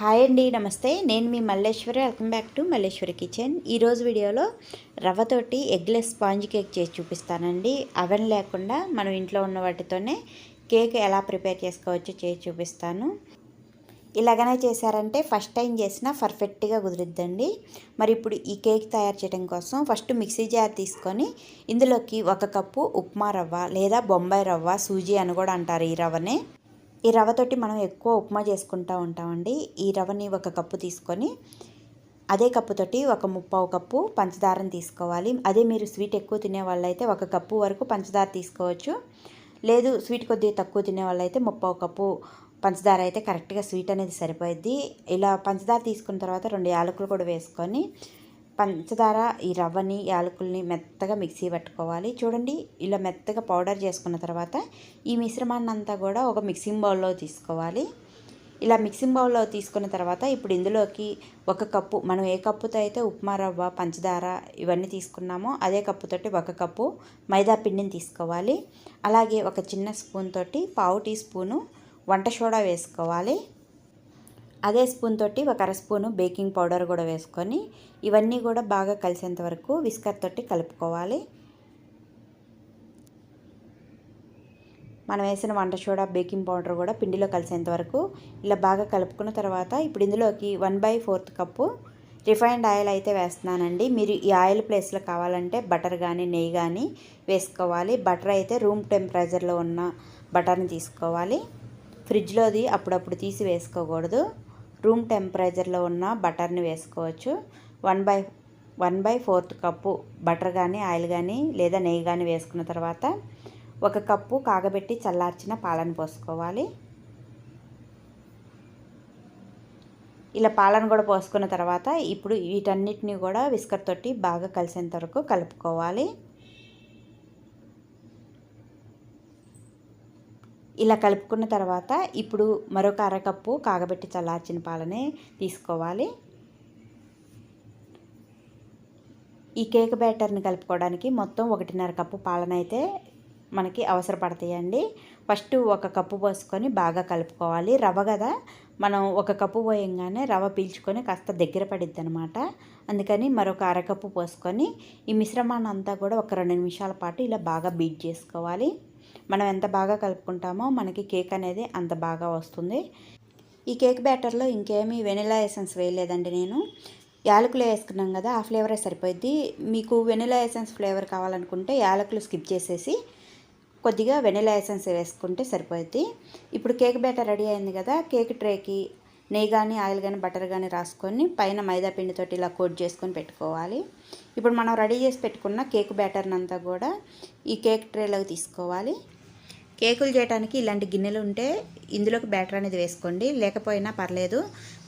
Hi అండి నమస్తే. నేను మీ Malleswari. Welcome back to Malleswari kitchen ఈరోజు వీడియోలో రవ్వతోటి ఎగ్లెస్ స్పాంజ్ కేక్ చేసి చూపిస్తానండి. అవెన్ లేకుండా మనం ఇంట్లో ఉన్న వాటితోనే కేక్ ఎలా ప్రిపేర్ చేసుకోవచ్చో చేసి చూపిస్తాను. ఇలాగనే చేశారంటే ఫస్ట్ టైం చేసినా పర్ఫెక్ట్గా కుదిరిద్దండి. మరి ఇప్పుడు ఈ కేక్ తయారు చేయడం కోసం ఫస్ట్ మిక్సీ జార్ తీసుకొని ఇందులోకి ఒక కప్పు ఉప్మా రవ్వ లేదా బొంబాయి రవ్వ సూజీ అని కూడా అంటారు ఈ రవ్వనే. ఈ రవ్వతోటి మనం ఎక్కువ ఉప్మా చేసుకుంటూ ఉంటామండి. ఈ రవ్వని ఒక కప్పు తీసుకొని అదే కప్పుతోటి ఒక ముప్పావు కప్పు పంచదారని తీసుకోవాలి. అదే మీరు స్వీట్ ఎక్కువ తినే వాళ్ళైతే ఒక కప్పు వరకు పంచదార తీసుకోవచ్చు. లేదు స్వీట్ కొద్దిగా తక్కువ తినే వాళ్ళైతే ముప్పావు కప్పు పంచదార అయితే కరెక్ట్గా స్వీట్ అనేది సరిపోద్ది ఇలా పంచదార తీసుకున్న తర్వాత రెండు యాలకులు కూడా వేసుకొని పంచదార ఈ రవ్వని యాలకుల్ని మెత్తగా మిక్సీ పట్టుకోవాలి. చూడండి ఇలా మెత్తగా పౌడర్ చేసుకున్న తర్వాత ఈ మిశ్రమాన్ని అంతా కూడా ఒక మిక్సింగ్ బౌల్లో తీసుకోవాలి. ఇలా మిక్సింగ్ బౌల్లో తీసుకున్న తర్వాత ఇప్పుడు ఇందులోకి ఒక కప్పు మనం ఏ కప్పుతో అయితే ఉప్మా రవ్వ పంచదార ఇవన్నీ తీసుకున్నామో అదే కప్పుతోటి ఒక కప్పు మైదా పిండిని తీసుకోవాలి. అలాగే ఒక చిన్న స్పూన్ తోటి పావు టీ స్పూను వంట సోడా వేసుకోవాలి. అదే స్పూన్ తోటి ఒక అర స్పూను బేకింగ్ పౌడర్ కూడా వేసుకొని ఇవన్నీ కూడా బాగా కలిసేంత వరకు విస్కర్ తోటి కలుపుకోవాలి. మనం వేసిన వంట సోడా బేకింగ్ పౌడర్ కూడా పిండిలో కలిసేంత వరకు ఇలా బాగా కలుపుకున్న తర్వాత ఇప్పుడు ఇందులోకి one by fourth cup refined oil అయితే వేస్తున్నానండి. మీరు ఈ ఆయిల్ ప్లేస్లో కావాలంటే బటర్ కానీ నెయ్యి కానీ వేసుకోవాలి. బటర్ అయితే రూమ్ టెంపరేచర్లో ఉన్న బటర్ని తీసుకోవాలి. ఫ్రిడ్జ్లోది అప్పుడప్పుడు తీసి వేసుకోకూడదు. రూమ్ టెంపరేచర్లో ఉన్న బటర్ని వేసుకోవచ్చు. One by one by fourth cup butter కానీ ఆయిల్ కానీ లేదా నెయ్యి కానీ వేసుకున్న తర్వాత ఒక కప్పు కాగబెట్టి చల్లార్చిన పాలను పోసుకోవాలి. ఇలా పాలను కూడా పోసుకున్న తర్వాత ఇప్పుడు వీటన్నిటిని కూడా విస్కర్ తోటి బాగా కలిసేంత వరకు కలుపుకోవాలి. ఇలా కలుపుకున్న తర్వాత ఇప్పుడు మరొక అరకప్పు కాగబెట్టి చల్లార్చిన పాలనే తీసుకోవాలి. ఈ కేక్ బ్యాటర్ని కలుపుకోవడానికి మొత్తం ఒకటిన్నర కప్పు పాలనైతే మనకి అవసరపడతాయండి. ఫస్ట్ ఒక కప్పు పోసుకొని బాగా కలుపుకోవాలి. రవ్వ కదా మనం ఒక కప్పు పోయంగానే రవ్వ పీల్చుకొని కాస్త దగ్గర పడిద్ది అనమాట అందుకని మరొక అరకప్పు పోసుకొని ఈ మిశ్రమాన్ని అంతా కూడా ఒక రెండు నిమిషాల పాటు ఇలా బాగా బీట్ చేసుకోవాలి. మనం ఎంత బాగా కలుపుకుంటామో మనకి కేక్ అనేది అంత బాగా వస్తుంది. ఈ కేక్ బ్యాటర్లో ఇంకేమీ వెనిలా ఎసెన్స్ వేయలేదండి నేను. యాలకులు వేసుకున్నాం కదా ఆ ఫ్లేవరే సరిపోద్ది మీకు వెనిలా ఎసెన్స్ ఫ్లేవర్ కావాలనుకుంటే యాలకులు స్కిప్ చేసేసి కొద్దిగా వెనిలా ఎసెన్స్ వేసుకుంటే సరిపోద్ది ఇప్పుడు కేక్ బ్యాటర్ రెడీ అయింది కదా కేక్ ట్రేకి నెయ్యి కానీ ఆయిల్ కానీ బటర్ కానీ రాసుకొని పైన మైదా పిండితోటి ఇలా కోట్ చేసుకొని పెట్టుకోవాలి. ఇప్పుడు మనం రెడీ చేసి పెట్టుకున్న కేక్ బ్యాటర్ని అంతా కూడా ఈ కేక్ ట్రేలోకి తీసుకోవాలి. కేకులు చేయడానికి ఇలాంటి గిన్నెలు ఉంటే ఇందులోకి బ్యాటర్ అనేది వేసుకోండి. లేకపోయినా పర్లేదు.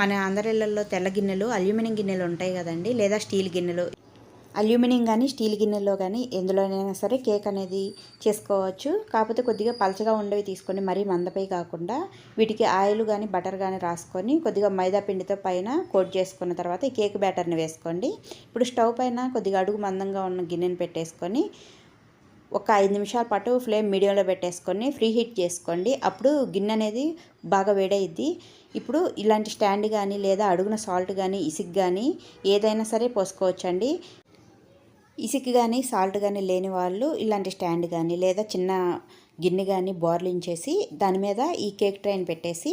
మన అందరిళ్ళల్లో తెల్ల గిన్నెలు అల్యూమినియం గిన్నెలు ఉంటాయి కదండి. లేదా స్టీల్ గిన్నెలు. అల్యూమినియం కానీ స్టీల్ గిన్నెల్లో కానీ ఎందులోనైనా సరే కేక్ అనేది చేసుకోవచ్చు. కాకపోతే కొద్దిగా పలచగా ఉండేవి తీసుకొని మరీ మందపై కాకుండా వీటికి ఆయిల్ కానీ బటర్ కానీ రాసుకొని కొద్దిగా మైదా పిండితో పైన కోట్ చేసుకున్న తర్వాత ఈ కేక్ బ్యాటర్ని వేసుకోండి. ఇప్పుడు స్టవ్ పైన కొద్దిగా అడుగు మందంగా ఉన్న గిన్నెని పెట్టేసుకొని ఒక ఐదు నిమిషాల పాటు ఫ్లేమ్ మీడియంలో పెట్టేసుకొని ఫ్రీ హీట్ చేసుకోండి. అప్పుడు గిన్నె అనేది బాగా వేడైద్ది. ఇప్పుడు ఇలాంటి స్టాండ్ కానీ లేదా అడుగున సాల్ట్ కానీ ఇసుక్ కానీ ఏదైనా సరే పోసుకోవచ్చండి. ఇసుక కానీ సాల్ట్ కానీ లేని వాళ్ళు ఇలాంటి స్టాండ్ కానీ లేదా చిన్న గిన్నె కానీ బోర్లించేసి దాని మీద ఈ కేక్ ట్రైన్ పెట్టేసి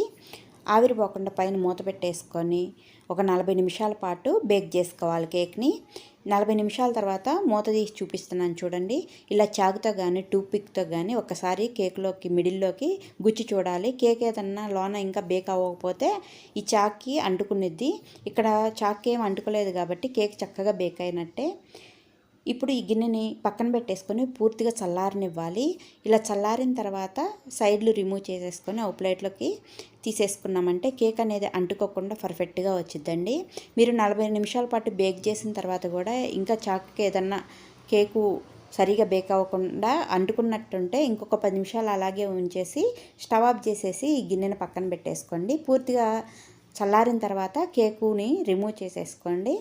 ఆవిరిపోకుండా పైన మూత పెట్టేసుకొని ఒక నలభై నిమిషాల పాటు బేక్ చేసుకోవాలి కేక్ని. నలభై నిమిషాల తర్వాత మూత తీసి చూపిస్తున్నాను చూడండి. ఇలా చాకుతో కానీ టూపిక్తో కానీ ఒకసారి కేక్లోకి మిడిల్లోకి గుచ్చి చూడాలి. కేక్ ఏదన్నా లోన ఇంకా బేక్ అవ్వకపోతే ఈ చాక్కి అంటుకునిద్ది. ఇక్కడ చాక్ ఏం అంటుకోలేదు కాబట్టి కేక్ చక్కగా బేక్ అయినట్టే. ఇప్పుడు ఈ గిన్నెని పక్కన పెట్టేసుకొని పూర్తిగా చల్లారనివ్వాలి. ఇలా చల్లారిన తర్వాత సైడ్లు రిమూవ్ చేసేసుకొని ఒక ప్లేట్లోకి తీసేసుకున్నామంటే కేక్ అనేది అంటుకోకుండా పర్ఫెక్ట్గా వచ్చిద్దండి. మీరు నలభై నిమిషాల పాటు బేక్ చేసిన తర్వాత కూడా ఇంకా చాక్కి ఏదన్నా కేకు సరిగా బేక్ అవ్వకుండా అంటుకున్నట్టుంటే ఇంకొక పది నిమిషాలు అలాగే ఉంచేసి స్టవ్ ఆఫ్ చేసేసి ఈ గిన్నెని పక్కన పెట్టేసుకోండి. పూర్తిగా చల్లారిన తర్వాత కేకుని రిమూవ్ చేసేసుకోండి.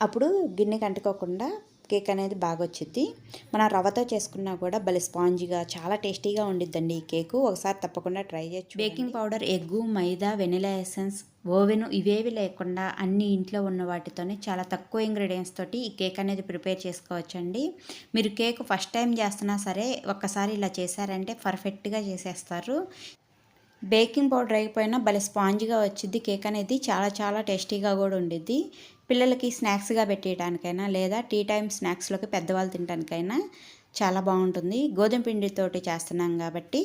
అప్పుడు గిన్నెకి అంటుకోకుండా కేక్ అనేది బాగా వచ్చింది మన రవ్వతో చేసుకున్నా కూడా భలే స్పాంజీగా చాలా టేస్టీగా ఉండిద్దండి ఈ కేకు. ఒకసారి తప్పకుండా ట్రై చేయొచ్చు బేకింగ్ పౌడర్ ఎగ్గు మైదా వెనిలా ఎసెన్స్ ఓవెన్ ఇవేవి లేకుండా అన్ని ఇంట్లో ఉన్న వాటితోనే చాలా తక్కువ ఇంగ్రీడియంట్స్ తోటి ఈ కేక్ అనేది ప్రిపేర్ చేసుకోవచ్చండి. మీరు కేక్ ఫస్ట్ టైం చేస్తున్నా సరే ఒక్కసారి ఇలా చేశారంటే పర్ఫెక్ట్గా చేసేస్తారు. బేకింగ్ పౌడర్ అయిపోయినా భలే స్పాంజ్గా వచ్చింది కేక్ అనేది చాలా చాలా టేస్టీగా కూడా ఉండిద్ది. పిల్లలకి స్నాక్స్గా పెట్టేయడానికైనా లేదా టీ టైం స్నాక్స్లోకి పెద్దవాళ్ళు తినడానికైనా చాలా బాగుంటుంది. గోధుమ పిండితోటి చేస్తున్నాం కాబట్టి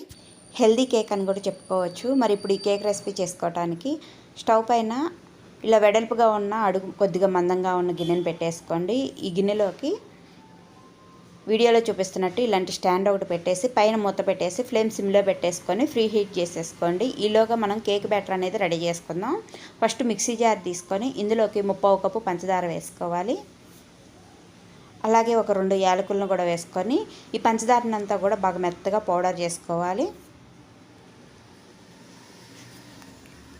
హెల్దీ కేక్ అని కూడా చెప్పుకోవచ్చు. మరి ఇప్పుడు ఈ కేక్ రెసిపీ చేసుకోవడానికి స్టవ్ పైన ఇలా వెడల్పుగా ఉన్న అడుగు కొద్దిగా మందంగా ఉన్న గిన్నెను పెట్టేసుకోండి. ఈ గిన్నెలోకి వీడియోలో చూపిస్తున్నట్టు ఇలాంటి స్టాండ్ ఒకటి పెట్టేసి పైన మూత పెట్టేసి ఫ్లేమ్ సిమ్లో పెట్టేసుకొని ఫ్రీ హీట్ చేసేసుకోండి. ఈలోగా మనం కేక్ బ్యాటర్ అనేది రెడీ చేసుకుందాం. ఫస్ట్ మిక్సీ జార్ తీసుకొని ఇందులోకి ముప్పావు కప్పు పంచదార వేసుకోవాలి. అలాగే ఒక రెండు యాలకులను కూడా వేసుకొని ఈ పంచదారనంతా కూడా బాగా మెత్తగా పౌడర్ చేసుకోవాలి.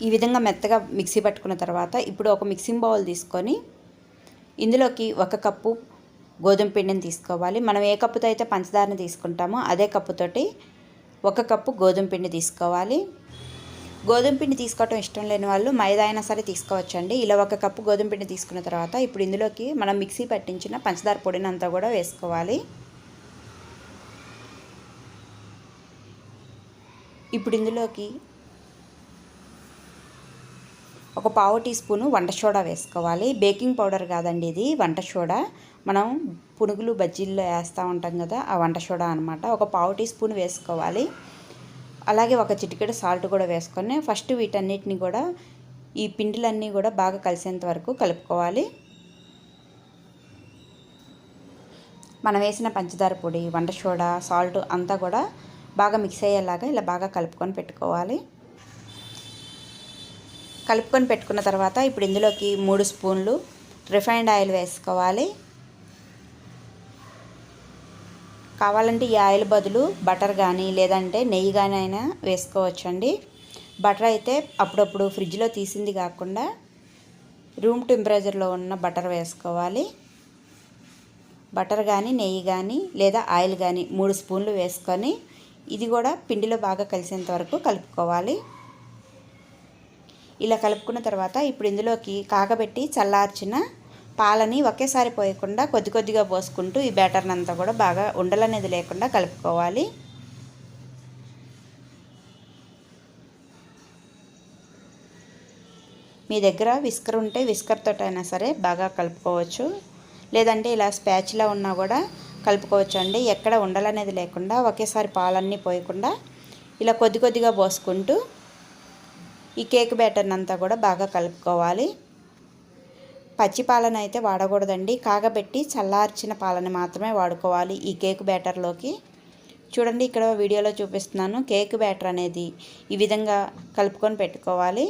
ఈ విధంగా మెత్తగా మిక్సీ పట్టుకున్న తర్వాత ఇప్పుడు ఒక మిక్సింగ్ బౌల్ తీసుకొని ఇందులోకి ఒక కప్పు గోధుమ పిండిని తీసుకోవాలి. మనం ఏ కప్పుతో అయితే పంచదారని తీసుకుంటామో అదే కప్పుతోటి ఒక కప్పు గోధుమ పిండి తీసుకోవాలి. గోధుమ పిండి తీసుకోవటం ఇష్టం లేని వాళ్ళు మైదా అయినా సరే తీసుకోవచ్చండి. ఇలా ఒక కప్పు గోధుమ పిండి తీసుకున్న తర్వాత ఇప్పుడు ఇందులోకి మనం మిక్సీ పట్టించిన పంచదార పొడిని అంతా కూడా వేసుకోవాలి. ఇప్పుడు ఇందులోకి ఒక పావు టీ స్పూను వంట సోడా వేసుకోవాలి. బేకింగ్ పౌడర్ కాదండి ఇది వంట సోడా. మనం పునుగులు బజ్జీల్లో వేస్తూ ఉంటాం కదా ఆ వంట సోడా అనమాట ఒక పావు టీ స్పూన్ వేసుకోవాలి. అలాగే ఒక చిటికెడు సాల్ట్ కూడా వేసుకొని ఫస్ట్ వీటన్నిటిని కూడా ఈ పిండిలన్నీ కూడా బాగా కలిసేంత వరకు కలుపుకోవాలి. మనం వేసిన పంచదార పొడి వంట సోడా సాల్ట్ అంతా కూడా బాగా మిక్స్ అయ్యేలాగా ఇలా బాగా కలుపుకొని పెట్టుకోవాలి. కలుపుకొని పెట్టుకున్న తర్వాత ఇప్పుడు ఇందులోకి మూడు స్పూన్లు రిఫైన్డ్ ఆయిల్ వేసుకోవాలి. కావాలంటే ఈ ఆయిల్ బదులు బటర్ కానీ లేదంటే నెయ్యి కానీ అయినా వేసుకోవచ్చండి. బటర్ అయితే అప్పుడప్పుడు ఫ్రిడ్జ్లో తీసింది కాకుండా రూమ్ టెంపరేచర్లో ఉన్న బటర్ వేసుకోవాలి. బటర్ కానీ నెయ్యి కానీ లేదా ఆయిల్ కానీ మూడు స్పూన్లు వేసుకొని ఇది కూడా పిండిలో బాగా కలిసేంత వరకు కలుపుకోవాలి. ఇలా కలుపుకున్న తర్వాత ఇప్పుడు ఇందులోకి కాగబెట్టి చల్లార్చిన పాలని ఒకేసారి పోయకుండా కొద్ది కొద్దిగా పోసుకుంటూ ఈ బ్యాటర్ని అంతా కూడా బాగా ఉండలనేది లేకుండా కలుపుకోవాలి. మీ దగ్గర విస్కర్ ఉంటే విస్కర్ అయినా సరే బాగా కలుపుకోవచ్చు. లేదంటే ఇలా స్పాచ్లా ఉన్నా కూడా కలుపుకోవచ్చు అండి. ఎక్కడ ఉండలనేది లేకుండా ఒకేసారి పాలన్నీ పోయకుండా ఇలా కొద్ది కొద్దిగా పోసుకుంటూ ఈ కేక్ బ్యాటర్ని అంతా కూడా బాగా కలుపుకోవాలి. పచ్చి పాలన అయితే వాడకూడదండి. కాగబెట్టి చల్లార్చిన పాలని మాత్రమే వాడుకోవాలి ఈ కేక్ బ్యాటర్లోకి. చూడండి ఇక్కడ వీడియోలో చూపిస్తున్నాను. కేక్ బ్యాటర్ అనేది ఈ విధంగా కలుపుకొని పెట్టుకోవాలి.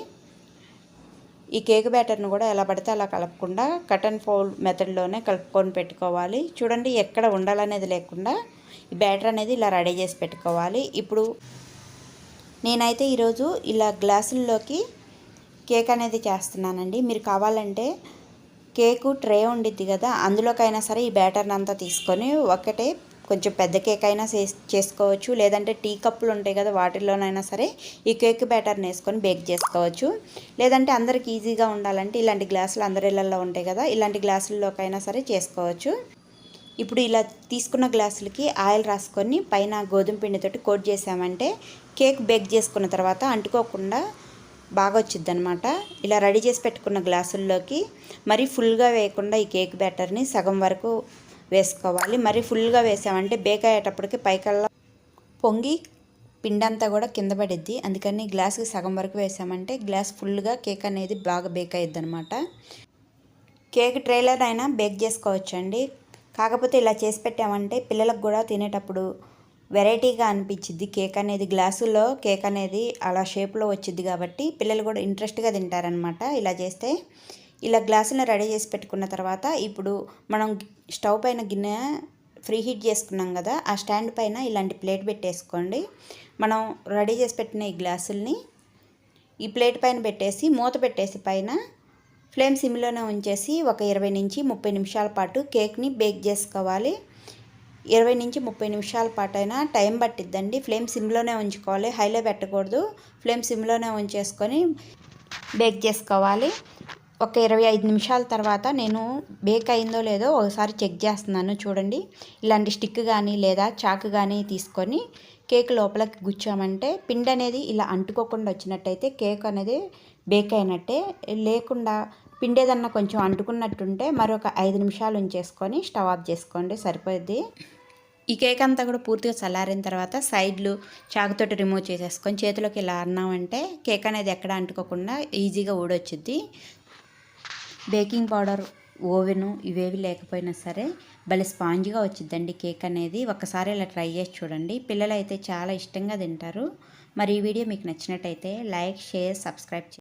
ఈ కేక్ బ్యాటర్ను కూడా ఎలా పడితే అలా కలపకుండా కటన్ ఫోల్ మెథడ్లోనే కలుపుకొని పెట్టుకోవాలి. చూడండి ఎక్కడ ఉండాలనేది లేకుండా ఈ బ్యాటర్ అనేది ఇలా రెడీ చేసి పెట్టుకోవాలి. ఇప్పుడు నేనైతే ఈరోజు ఇలా గ్లాసుల్లోకి కేక్ అనేది చేస్తున్నానండి. మీరు కావాలంటే కేకు ట్రే ఉండిద్ది కదా అందులోకైనా సరే ఈ బ్యాటర్ని అంతా తీసుకొని ఒకటే కొంచెం పెద్ద కేక్ అయినా చేసుకోవచ్చు. లేదంటే టీ కప్పులు ఉంటాయి కదా వాటిల్లోనైనా సరే ఈ కేక్ బ్యాటర్ని వేసుకొని బేక్ చేసుకోవచ్చు. లేదంటే అందరికి ఈజీగా ఉండాలంటే ఇలాంటి గ్లాసులు అందరి ఇళ్ళల్లో ఉంటాయి కదా ఇలాంటి గ్లాసుల్లోకైనా సరే చేసుకోవచ్చు. ఇప్పుడు ఇలా తీసుకున్న గ్లాసులకి ఆయిల్ రాసుకొని పైన గోధుమ పిండితోటి కోట్ చేసామంటే కేక్ బేక్ చేసుకున్న తర్వాత అంటుకోకుండా బాగా వచ్చింది అనమాట ఇలా రెడీ చేసి పెట్టుకున్న గ్లాసుల్లోకి మరీ ఫుల్గా వేయకుండా ఈ కేక్ బ్యాటర్ని సగం వరకు వేసుకోవాలి. మరి ఫుల్గా వేసామంటే బేక్ అయ్యేటప్పటికి పైకల్లా పొంగి పిండంతా కూడా కింద పడిద్ది. అందుకని గ్లాస్కి సగం వరకు వేసామంటే గ్లాస్ ఫుల్గా కేక్ అనేది బాగా బేక్ అయ్యిద్ది అనమాట కేక్ ట్రైలర్ అయినా బేక్ చేసుకోవచ్చండి. కాకపోతే ఇలా చేసి పెట్టామంటే పిల్లలకు కూడా తినేటప్పుడు వెరైటీగా అనిపించిద్ది. కేక్ అనేది గ్లాసులో కేక్ అనేది అలా షేప్లో వచ్చింది కాబట్టి పిల్లలు కూడా ఇంట్రెస్ట్గా తింటారనమాట ఇలా చేస్తే ఇలా గ్లాసులను రెడీ చేసి పెట్టుకున్న తర్వాత ఇప్పుడు మనం స్టవ్ పైన గిన్నె ఫ్రీ హీట్ చేసుకున్నాం కదా ఆ స్టాండ్ పైన ఇలాంటి ప్లేట్ పెట్టేసుకోండి. మనం రెడీ చేసి పెట్టిన ఈ గ్లాసుల్ని ఈ ప్లేట్ పైన పెట్టేసి మూత పెట్టేసి పైన ఫ్లేమ్ సిమ్లోనే ఉంచేసి ఒక ఇరవై నుంచి ముప్పై నిమిషాల పాటు కేక్ని బేక్ చేసుకోవాలి. ఇరవై నుంచి ముప్పై నిమిషాల పాటు అయినా టైం పట్టిద్దండి. ఫ్లేమ్ సిమ్లోనే ఉంచుకోవాలి. హైలో పెట్టకూడదు. ఫ్లేమ్ సిమ్లోనే ఉంచేసుకొని బేక్ చేసుకోవాలి. ఒక ఇరవై ఐదు నిమిషాల తర్వాత నేను బేక్ అయిందో లేదో ఒకసారి చెక్ చేస్తున్నాను చూడండి. ఇలాంటి స్టిక్ కానీ లేదా చాకు కానీ తీసుకొని కేక్ లోపలికి గుచ్చామంటే పిండి అనేది ఇలా అంటుకోకుండా వచ్చినట్టయితే కేక్ అనేది బేక్ అయినట్టే. లేకుండా పిండేదన్నా కొంచెం అంటుకున్నట్టుంటే మరొక ఐదు నిమిషాలు ఉంచేసుకొని స్టవ్ ఆఫ్ చేసుకోండి సరిపోద్ది. ఈ కేక్ అంతా కూడా పూర్తిగా చల్లారిన తర్వాత సైడ్లు చాకుతోటి రిమూవ్ చేసేసుకొని చేతిలోకి ఇలా అన్నామంటే కేక్ అనేది ఎక్కడ అంటుకోకుండా ఈజీగా ఊడొచ్చుద్ది. బేకింగ్ పౌడర్ ఓవెను ఇవేవి లేకపోయినా సరే భలే స్పాంజ్గా వచ్చిద్దండి కేక్ అనేది. ఒకసారి ఇలా ట్రై చేసి చూడండి. పిల్లలు అయితే చాలా ఇష్టంగా తింటారు. మరి ఈ వీడియో మీకు నచ్చినట్టయితే లైక్ షేర్ సబ్స్క్రైబ్